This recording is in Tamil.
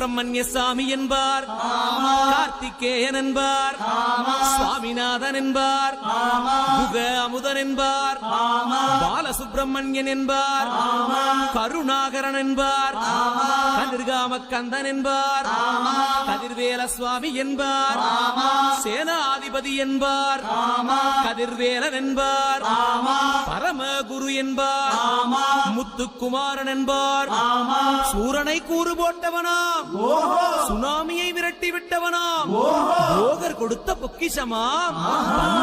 சுப்பிரமணிய சாமி என்பார். கார்த்திகேயன் என்பார். சுவாமிநாதன் என்பார். முக அமுதன் என்பார். பாலசுப்பிரமணியன் என்பார். கருணாகரன் என்பார். கதிர்காம கந்தன் என்பார். கதிர்வேல சுவாமி என்பார். சேனாதிபதி என்பார். கதிர்வேலன் என்பார். பரமகுரு என்பார் முத்துக்குமாரன் என்பார் சூரனை கூறு போட்டவனாம் சுனாமியை விரட்டி விட்டவனாம் கொடுத்த பொக்கிஷமாம். பக்துமலை